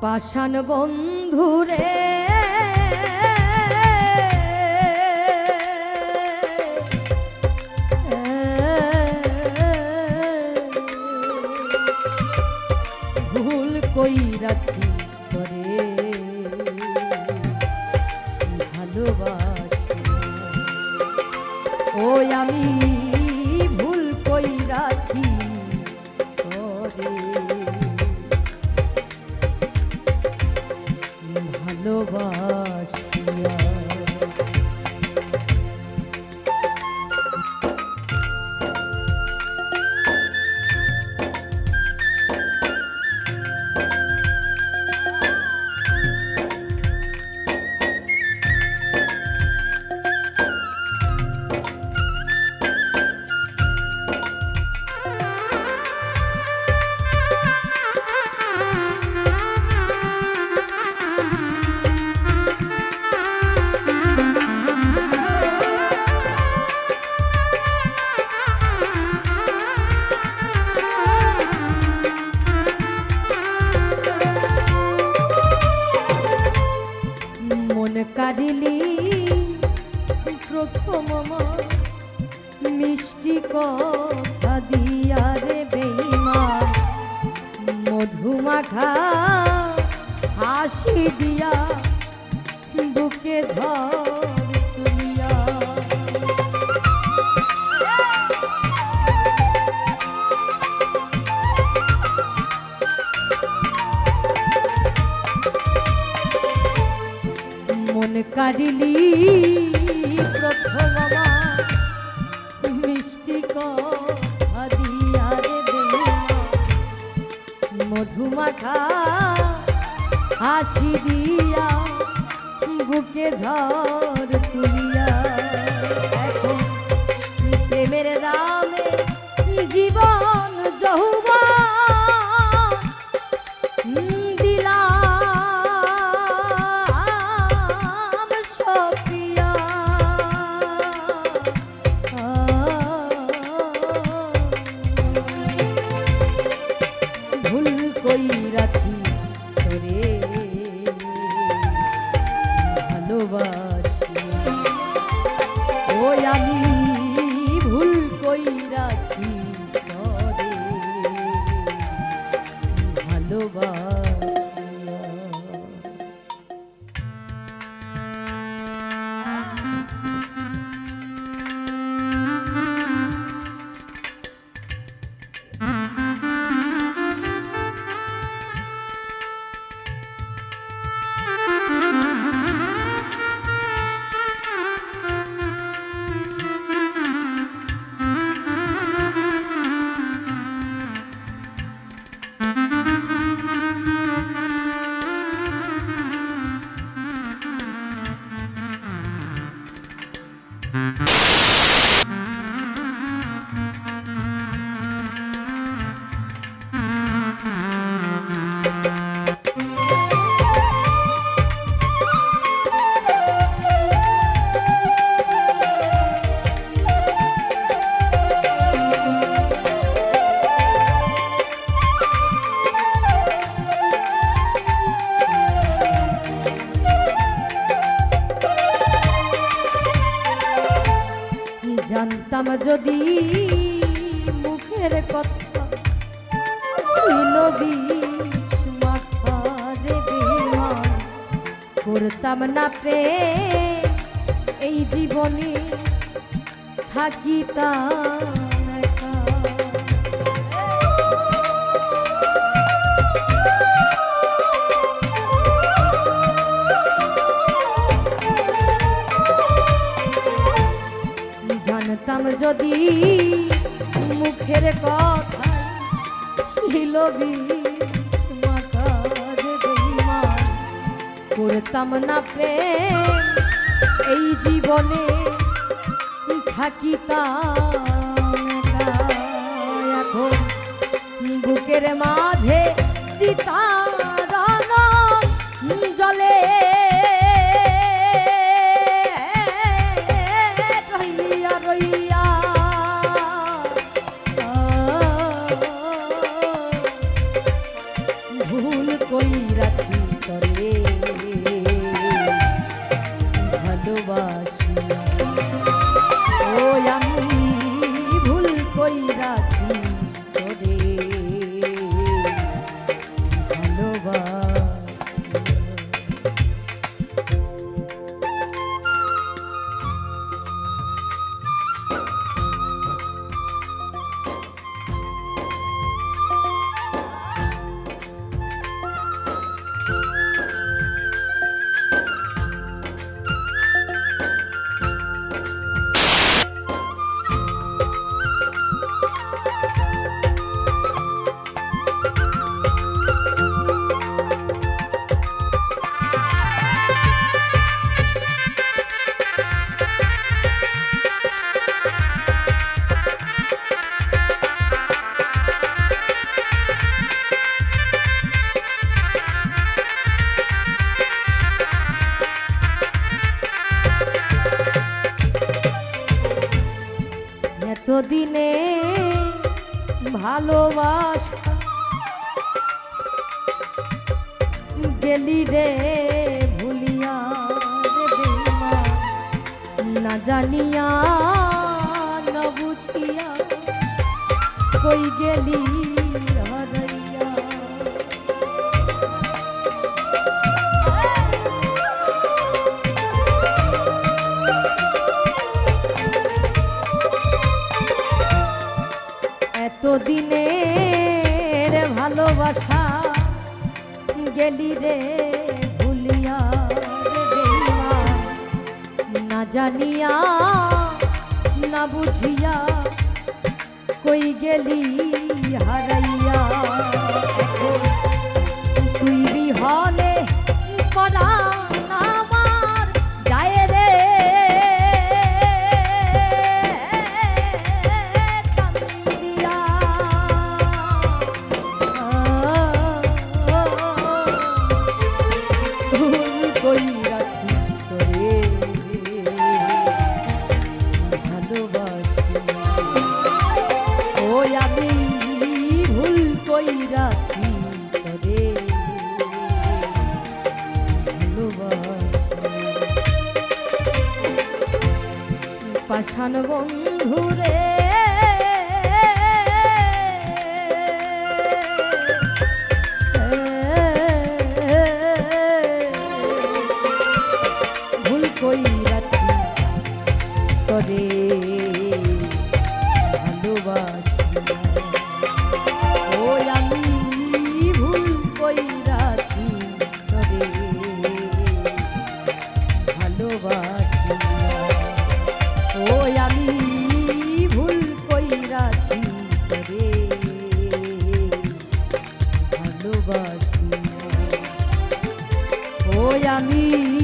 পাষাণ বন্ধুরে। ভুল কই কইরাছি করে। ভালোবাসি। ওই আমি ভালোবাসিয়া প্রথম আমার মিষ্টি কথা দিয়া রে বেইমান মধুমাখা হাসি দিয়া বুকে ঝড়। মন জানতাম যদি মুখের কথা। ছিল বিষ মাথারে বিমান করতাম না পে এই জীবনে থাকিতাম। যদি মুখের কথা ছিল করতাম না প্রেম এই জীবনে থাকিতাম। এখন বুকের মাঝে চিতারণ দিনে ভালোবাস গেলি রে ভুলিয়া না জানিয়া না বুঝিয়া কই গেলি? এতদিনের ভালোবাসা গেলি রে ভুলিয়া না জানিয়া না বুঝিয়া কই গেলি হারাইয়া। পাষাণ বন্ধুরে। আমি